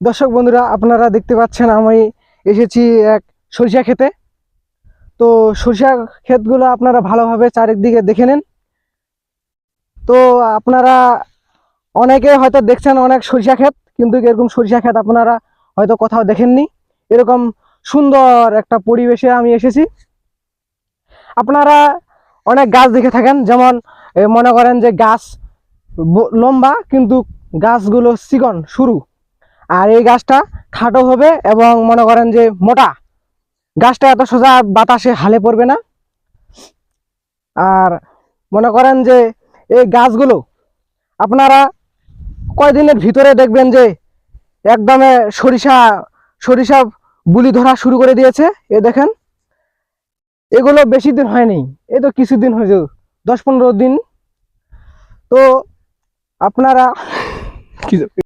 দর্শক বন্ধুরা, আপনারা দেখতে পাচ্ছেন আমি এসেছি এক সরিষা খেতে তো সরিষা ক্ষেতগুলো আপনারা ভালোভাবে চারিদিকে দেখে নেন। তো আপনারা অনেকে হয়তো দেখছেন অনেক সরিষা ক্ষেত, কিন্তু এরকম সরিষা ক্ষেত আপনারা হয়তো কোথাও দেখেননি। এরকম সুন্দর একটা পরিবেশে আমি এসেছি। আপনারা অনেক গাছ দেখে থাকেন, যেমন মনে করেন যে গাছ লম্বা, কিন্তু গাছগুলো চিকন সরু। আর এই গাছটা খাটো হবে এবং মনে করেন যে মোটা। গাছটা এত সোজা বাতাসে হালে পড়বে না। আর মনে করেন যে এই গাছগুলো আপনারা কয়দিনের ভিতরে দেখবেন যে একদমে সরিষা সরিষা বুলি ধরা শুরু করে দিয়েছে, এ দেখেন। এগুলো বেশি দিন হয়নি, এ তো কিছুদিন হয়েছে, দশ পনেরো দিন। তো আপনারা কি